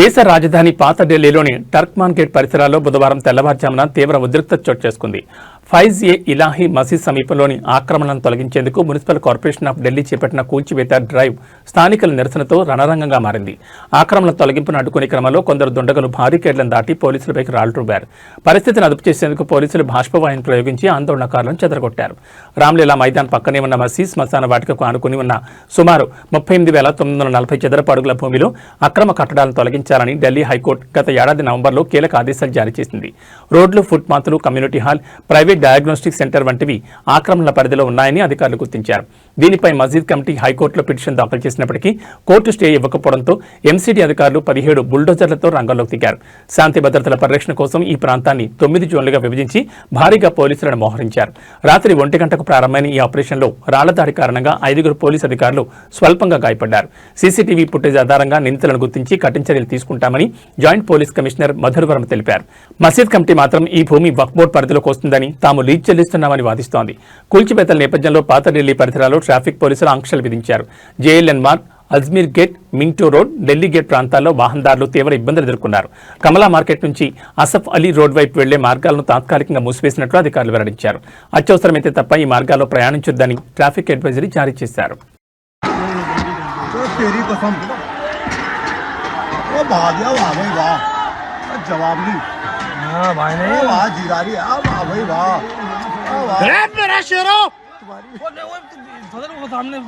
దేశ రాజధాని పాత ఢిల్లీలోని టర్క్మాన్ గేట్ పరిసరాల్లో బుధవారం తెల్లవారుజామున తీవ్ర ఉద్రిక్తత చోటు చేసుకుంది. ఫైజ్ ఏ ఇలాహీ మసీద్ సమీపంలోని ఆక్రమణలను తొలగించేందుకు మున్సిపల్ కార్పొరేషన్ ఆఫ్ ఢిల్లీ చేపట్టిన కూల్చివేత డ్రైవ్ స్థానికుల నిరసనతో రణరంగంగా మారింది. ఆక్రమణ తొలగింపును అడ్డుకునే క్రమంలో కొందరు దుండగులు భారీకేడ్లను దాటి పోలీసులపైకి రాళ్ళు పరిస్థితిని అదుపు చేసేందుకు పోలీసులు బాష్పవాయును ప్రయోగించి ఆందోళనకారులను చెదరగొట్టారు. రామ్లీలా మైదాన్ పక్కనే ఉన్న మసీద్ శ్మశాన వాటికకు ఆనుకుని ఉన్న సుమారు ముప్పై ఎనిమిది వేల తొమ్మిది వందల నలభై చదరపు అడుగుల భూమిలో అక్రమ కట్టడాలను తొలగించాలని ఢిల్లీ హైకోర్టు గత ఏడాది నవంబర్లో కీలక ఆదేశాలు జారీ చేసింది. రోడ్లు ఫుట్పాత్లు community hall private diagnostic centre వంటివి ఆక్రమణల పరిధిలో ఉన్నాయని అధికారులు గుర్తించారు. దీనిపై మసీద్ కమిటీ హైకోర్టులో పిటిషన్ దాఖలు చేసినప్పటికీ కోర్టు స్టే ఇవ్వకపోవడంతో ఎంసీడీ అధికారులు పదిహేడు బుల్డోజర్లతో రంగంలోకి దిగారు. శాంతి భద్రతల పరిరక్షణ కోసం ఈ ప్రాంతాన్ని తొమ్మిది జోన్లుగా విభజించి భారీగా పోలీసులను మోహరించారు. రాత్రి ఒంటి గంటకు ప్రారంభమైన ఈ ఆపరేషన్లో రాళ్ళదాడి కారణంగా ఐదుగురు పోలీసు అధికారులు స్వల్పంగా గాయపడ్డారు. సీసీటీవీ ఫుటేజ్ ఆధారంగా నిందితులను గుర్తించి కఠిన చర్యలు తీసుకుంటామని joint police commissioner Madhuravaram Varma తెలిపారు. మసీద్ కమిటీ మాత్రం ఈ భూమి వక్ఫ్ బోర్డు పరిధిలోకి వస్తుందని తాము లీజ్ చెల్లిస్తున్నామని వాదిస్తోంది. కూల్చిపేతల నేపథ్యంలో పాత ఢిల్లీ పరిసరాల్లో ట్రాఫిక్ పోలీసులు ఆంక్షలు విధించారు. JLN Marg Ajmer gate Minto road Delhi gate ప్రాంతాల్లో వాహనదారులు తీవ్ర ఇబ్బందులు ఎదుర్కొన్నారు. కమలా మార్కెట్ నుంచి అసఫ్ అలీ రోడ్ వైపు వెళ్ళే మార్గాలను తాత్కాలికంగా మూసివేసినట్లు అధికారులు వెల్లడించారు. అత్యవసరమైతే తప్ప ఈ మార్గాల్లో ప్రయాణించొద్దని ట్రాఫిక్ అడ్వైజరీ జారీ చేశారు. జవాబు हाँ, भाई ने वाह जिरारी आ वाह भाई वाह। हाँ, वाह। मेरा शेरों। तुम्हारी वो वो सामने